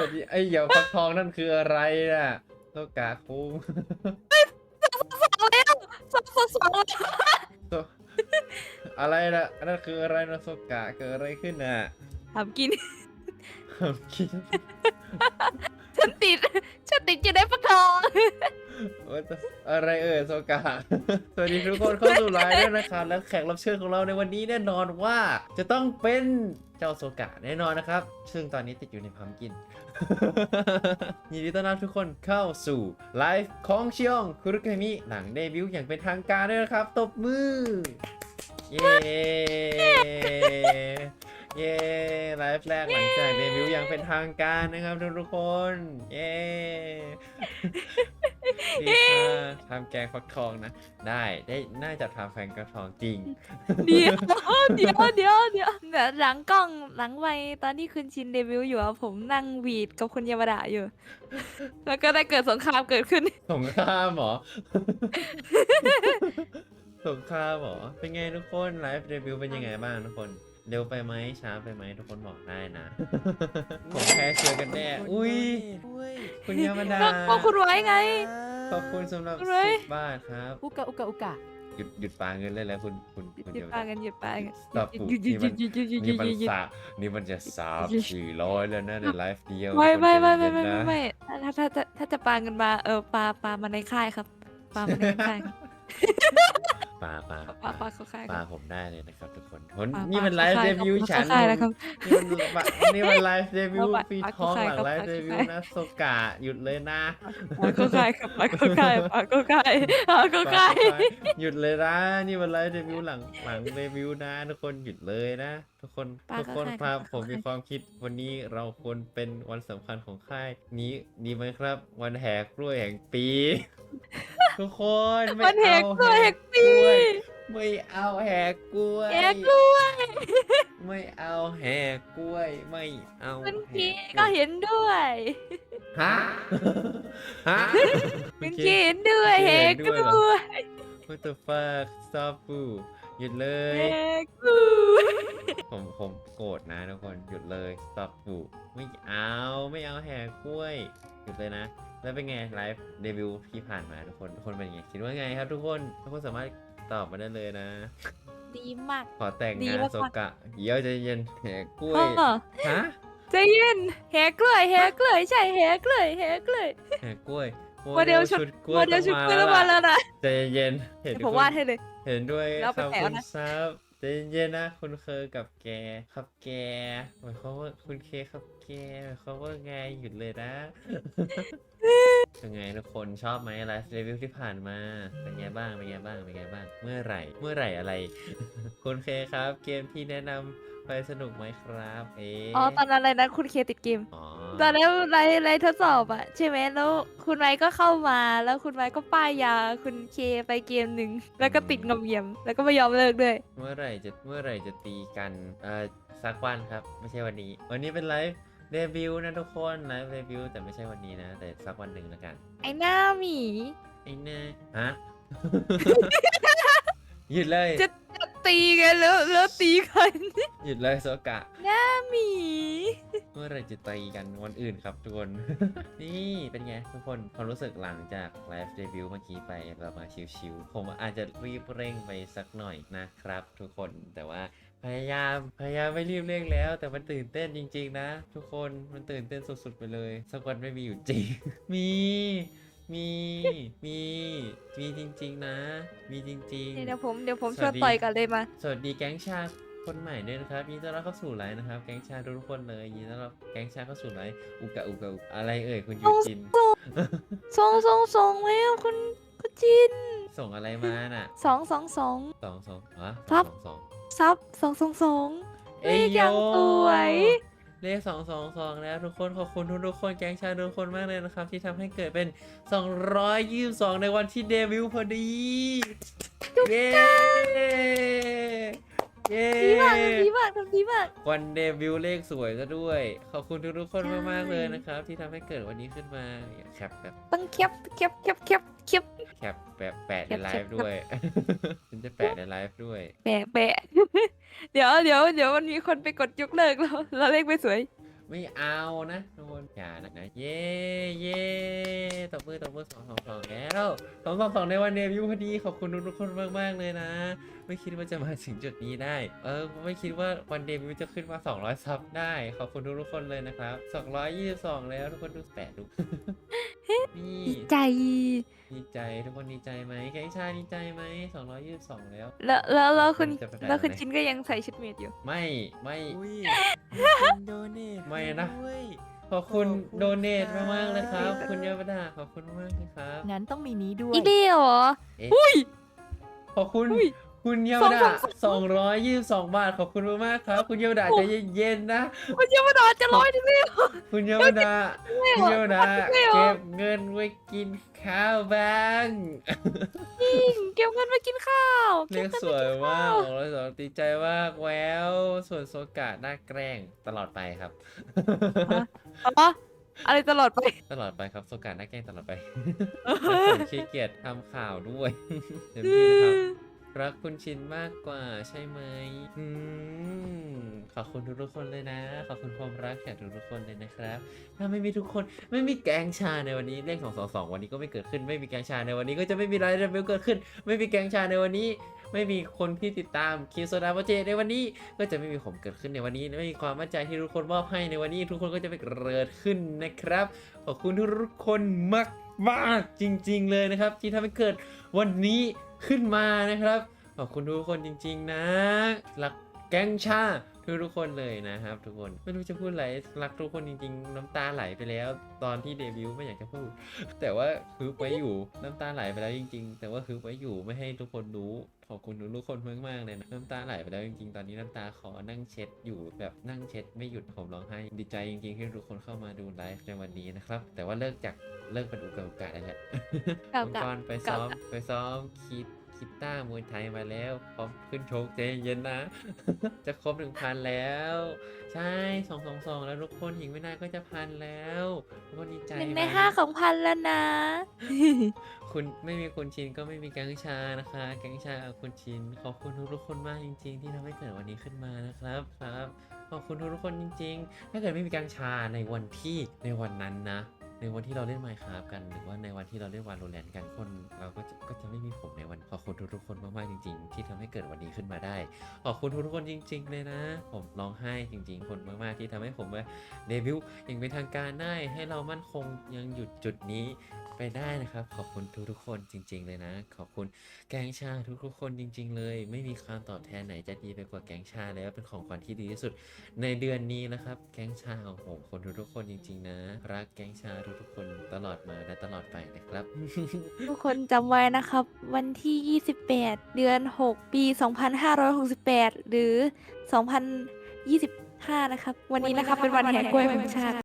สวัสดีไอ้เหยาฟักทองนั่นคืออะไรน่ะโซกะคุงสองแล้วสองสองสองแล้วโซอะไรน่ะอันนั่นคืออะไรนะโซกะเกิดอะไรขึ้นน่ะทำกินคิดฉันติด ฉันติดอยู่ในฟักทอง ว่าจะอะไรเอ่ยโซกะสวัสดีทุกคนเข้าสู่ไลฟ์ด้วยนะครับและแขกรับเชิญของเราในวันนี้แน่นอนว่า จะต้องเป็น เจ้าโซกะแน่นอนนะครับ ซึ่งตอนนี้ติดอยู่ในพัมกิน ยินดีต้อนรับทุกคนเข้าสู่ไลฟ์ของชิองคุรุเกมิหลังเดบิวต์อย่างเป็นทางการด้วยนะครับ ตบมือ เย้เย้ไลฟ์แรกหลังจากเดบิวต์อย่างเป็นทางการนะครับทุกๆคน เย้ ดีค่ะทำแกงฟักทองนะ ได้ได้น่าจะทำแกงฟักทองจริง เดี๋ยวเดี๋ยวเดี๋ยวเดี๋ยวเดี๋ยวหลังกล้องหลังไมค์ตอนที่คุณชินเดบิวต์อยู่อะผมนั่งหวีดกับคุณยามาดะอยู่ แล้วก็ได้เกิดสงครามเกิดขึ้น สงครามเหรอ สงครามเหรอ เป็นไงทุกคนไลฟ์เดบิวต์เป็นยังไงบ้างทุกคน เร็วไปไหมช้าไปไหมทุกคนบอกได้นะ ผมแพ้เชื่อกันแน่ อุ้ย คุณยามาดา ก็ก็คุณไว้ไง ขอบคุณสำหรับคุณไว้ สิบบาทครับอุกะอุกะอุกะหยุดหยุดปาเงินเลยแล้วคุณคุณคุณหยุดเดียวปากันหยุดปากันสต็อปปุ๊บหยุดหยุดหยุดหยุดหยุดหยุดหยุนี่ดมันหยุดหยุดสามนี่มันจะสามสี่ร้อยแล้วนะในไลฟ์เดียวไม่ไม่ไม่ทุไม่กคนไม่ใจไม่เย็นๆนะไม่ถ้าถ้าถ้าถ้าจะปาเงินมาเออปาปามาในค่ายครับปามาในค่ายครับปาปาปาปาเข้าค่ายคปารับผมได้เลยนะครับทุกคนคนปานี่ปามันไลฟ์เข้าเด ค่ายบิวต์ครับฉันเข้าค่ายแล้วครับนี่มันนี่มันไลฟ์เดบิวต์เอาปาปีปาท้องเข้าหลังค่ายไลครับฟ์เดบิวปาต์นะโซกะหยุดเลยนะปาเข้าค่ายครับปาเข้าค่ายปาเข้าค่ายปาเข้าค่ายหยุดเลยนะนี่มันไลฟ์เดบิวต์หลังหลังเดบิวต์นะทุกคนหยุดเลยนะ ทุกคนปาทุกคนเข้าคค่ายรับผมปาเข้าค่ายมีความคิดวันนี้เราควรเป็นวันสำคัญของค่ายนี้ดีไหมครับ วันแหกกล้วยแห่งปี ทุกคนไม่มันแหกเอากล้วยแหกปีกล้วยไม่เอาแหกกล้วย แหกกล้วยไม่เอาแหกกล้วย ไม่เอาคุณแหคีกล้ก็วยเห็นด้วยฮะฮะคุณคีเห็นด้วยแหกกล้วย What the fuck stop ปูหยุดเลยแหกกล้วยผมผมโกรธนะทุกคนหยุดเลย stop ปูไม่เอาไม่เอาแหกกล้วยหยุดเลยนะ แล้วเป็นไงไลฟ์เดบิวต์ที่ผ่านมาทุกคนทุกคนเป็นไงคิดว่าไงครับทุกคนทุกคนสามารถตอบมาได้เลยนะ ดีมาก ขอแต่งดีงานมากๆโซกะเดี๋ยวใจะเย็นแหกกล้วยอ๋อฮะใจเย็นแหกกล้วยแหกกล้วยใช่แหกกล้วยแหกกล้วย แหกกล้วยโมเดลชุดกล้โมวยเดลชุดต้องกล้วยแล้วมาล่ะแล้วนะใจเย็นเห็นเดี๋ยวผมคุณวาดให้เลย เห็นด้วยแล้วคไปรับแปะคุณนะ ซับ ใจเย็นนะคุณเคยกับแกครับแกหมายความว่าคุณเคครับแกหมายความว่าไงหยุดเลยนะยังไงทุกคนชอบไหมไลฟ์รีวิวที่ผ่านมา เป็นไงบ้างเป็นไงบ้างเป็นไงบ้าง เมื่อไหร่ เมื่อไหร่อะไร คุณเคครับ เกมที่แนะนำ ไปสนุกไหมครับเอ๊ะอ๋อตอนนั้นอะไรนะคุณเคติดเกม อ๋อตอนนั้นไลฟ์ไลฟ์ทดสอบอะใช่ไหมแล้วคุณไม้ก็เข้ามาแล้วคุณไม้ก็ป้ายยาคุณเคไปเกมหนึ่งแล้วก็ติดงอมเยี่ยม แล้วก็ไม่ยอมเลิกด้วย เมื่อไหร่จะเมื่อไหร่จะตีกันเอ่อสักวันครับ ไม่ใช่วันนี้ วันนี้เป็นไลฟ์เดบิวต์นะทุกคนไลฟ์เดบิวต์แต่ไม่ใช่วันนี้นะ แต่สักวันหนึ่งแล้วกันไอ้หน้าหมีไอ้เน่ฮะ หยุดเลยจะจะ ตีกันแล้วแล้วตีกันหยุดเลยโซกะหน้าหมีเมื่อไหรจะตีกันวันอื่นครับทุกคน นี่เป็นไงทุกคนความรู้สึกหลังจากไลฟ์เดบิวต์เมื่อกี้ไปเรามาชิวๆผมอาจจะรีบเร่งไปสักหน่อยนะครับทุกคนแต่ว่าพยายามพยายามไม่รีบเร่งแล้ว แต่มันตื่นเต้นจริง ๆ นะ ทุกคนมันตื่นเต้นสุดๆไปเลยสักวันไม่มีอยู่จริง มี มี มี มีจริง ๆ นะ มีจริง ๆ เดี๋ยวผมเดี๋ยวผมสชวัวนสดี ต่อยกันเลยมา สวัสดีแก๊งชาคนใหม่ด้วยนะครับยินดีต้อนรับเข้าสู่ไลน์นะครับ แก๊งชาทุกๆคนเลยยินดีต้อนรับแก๊งชาเข้าสู่ไลน์อุกะอุกะอุกะอะไรเอ่ยคุณยูจิน สองสองสองไหมอะคุณคุณจินส่งอะไรมาน่ะสองสองสอง สองสองฮะครับสองสองซับสองสองสอง เลเอ้ยขอย่างโยสวย เลขสองสองสองแล้วทุกคนขอบคุณทุกๆคนแก๊งชาทุกคนมากเลยนะครับ ที่ทำให้เกิดเป็น 222 ในวันที่เดบิวต์พอดี เย้เย้ดีมากดีมากทำดีมากวันเดบิวต์เลขสวยซะด้วย ขอบคุณทุกๆคนใช่มากๆเลยนะครับ ที่ทำให้เกิดวันนี้ขึ้นมาแคปแบบต้องแคปแคปแคปแคปแคปแคปแบบแปะในแคปไลแคปฟ์ด้วยฉันจะแปะในไลฟ์ด้วย แปะแปะ เดี๋ยวเดี๋ยวเดี๋ยวมันมีคนไปกดยกเลิกแล้วแล้วเลขไม่สวย ไม่เอานะทุกคนอย่านะนะเย้เย้ตบมือตบมือสองสองสองแล้วสองสองสองในวันเดบิวต์พอดีขอบคุณทุกๆคนมากๆเลยนะ ไม่คิดว่าจะมาถึงจุดนี้ได้ เออไม่คิดว่าวันเดบิวต์จะขึ้นมา 200 ซับได้ ขอบคุณทุกๆคนเลยนะครับ 222 แล้วทุกคนดูแปดดูนี่ดีใจดีใจทุกคนดีใจไหมแกงชาดีใจไหม222 แล้ว แล้วแล้วแล้วคุณจะไปแปลแล้วคุณไหนชินก็ยังใส่ชุดเมดอยู่ ไม่ไม่อุ้ยมีคน โดเนทไม่นะ ด้วย ขอบคุณขอบคุณ โดเนทครับมากๆเลยครับ คุณยาบดาขอบคุณมากเลยครับ งั้นต้องมีนี้ด้วย อีเดียวเหรอ เอ๊ะอุ้ย ขอบคุณ อุ้ย คุณยาสบองดาสองสอง222บาทขอบคุณมากๆครับ คุณยาบดาใจเย็นๆนะ คุณยามาดาจะร้อยถึงแล้วคุณยาบดาไม่คุณเหรยาอวดาไม่เหรอเก็บเงินไว้กินข้าวบ้างเก็บเงินมากินข้าวเรียกสวยมากบอกเลยสวยดีใจมากแววส่วนโซกะน่าแกล้งตลอดไปครับอ๋ออะไรตลอดไป ตลอดไปครับโซกะน่าแกล้งตลอดไปผมขี้เกียจทำข่าวด้วยเต็มที่นะครับ รักคุณชินมากกว่าใช่ไหมอืมขอบคุณทุกๆคนเลยนะ ขอบคุณความรักจากทุกๆคนเลยนะครับ ถ้าไม่มีทุกคนไม่มีแกงชาในวันนี้เลขสองสองสองวันนี้ก็ไม่เกิดขึ้น ไม่มีแกงชาในวันนี้ก็จะไม่มีไลฟ์เบิวต์เกิดขึ้น ไม่มีแกงชาในวันนี้ ไม่มีคนที่ติดตามคิวโซดาโปเจในวันนี้ ก็จะไม่มีผมเกิดขึ้นในวันนี้ไม่มีความมั่นใจที่ทุกคนมอบให้ในวันนี้ ทุกคนก็จะไม่เกิดขึ้นนะครับ ขอบคุณทุกคนมาก มากจริง ๆ เลยนะครับ ที่ทำให้เกิดวันนี้ขึ้นมานะครับ ขอบคุณทุกคนจริง ๆ นะ หลักแก๊งชา ทุกทุกๆคนเลยนะครับ ทุกคนไม่รู้จะพูดอะไรรักทุกคนจริง ๆ น้ำตาไหลไปแล้ว ตอนที่เดบิวต์ไม่อยากจะพูด แต่ว่าฮึบไว้อยู่น้ำตาไหลไปแล้วจริง ๆ แต่ว่าฮึบไว้อยู่ไม่ให้ทุกคนรู้ขอบคุณทุกๆคนมากๆเลยนะน้ำตาไหลไปแล้วจริงๆ ตอนนี้น้ำตาขอนั่งเช็ดอยู่แบบนั่งเช็ดไม่หยุดผมร้องไห้ดีใจจริงๆที่ทุกคนเข้ามาดูไลฟ์ในวันนี้นะครับ แต่ว่าเลิกจากเลิกเป็นอุกาอุกาได้แล้วเก่ามังกะกรไปซ้อมไปซ้อมคิด คิดต้ามวยไทยมาแล้วพร้อมขึ้นโชกใจเย็นๆนะ จะครบหนึ่งพันแล้ว ใช่สองสองสองแล้วทุกคนอีกไม่นานก็จะพันแล้วทุกคนดีใจหนึ่งในไมห้าของพันแล้วนะ คุณไม่มีคุณชินก็ไม่มีแก๊งชานะคะ แก๊งชากับคุณชินขอบคุณทุกๆคนมากจริง ๆ ที่ทำให้เกิดวันนี้ขึ้นมานะครับครับขอบคุณทุกๆคนจริง ๆ ถ้าเกิดไม่มีแก๊งชาในวันที่ในวันนั้นนะ ในวันที่เราเล่นไมค์ครับกันหรือว่าในวันที่เราเล่นวานโลแรนกันคนเราก็จะก็จะไม่มีผมในวันขอบคุณทุกๆคนมากๆจริง ๆ ที่ทำให้เกิดวันนี้ขึ้นมาได้ ขอบคุณทุกๆคนจริง ๆ เลยนะ ผมร้องไห้จริง ๆ คนมากๆที่ทำให้ผมมาเดบิวต์อย่างเป็นทางการได้ให้เรามั่นคงยังหยุดจุดนี้ไปได้นะครับ ขอบคุณทุกๆคนจริง ๆ เลยนะ ขอบคุณแกงชาทุกๆคนจริง ๆ เลย ไม่มีคำตอบแทนไหนจะดีไปกว่าแกงชาแล้วเป็นของขวัญที่ดีที่สุด ในเดือนนี้นะครับ แก๊งชาของผมคนทุกๆคนจริง ๆ นะ รักแก๊งชาทุกๆคนตลอดมาและตลอดไปนะครับ ทุกคนจำไว้นะครับ วันที่ 28 เดือน 6 ปี 2568 หรือ 2025 นะครับ วันนี้นะครับเป็นวันแห่งกล้วยแห่งชาติ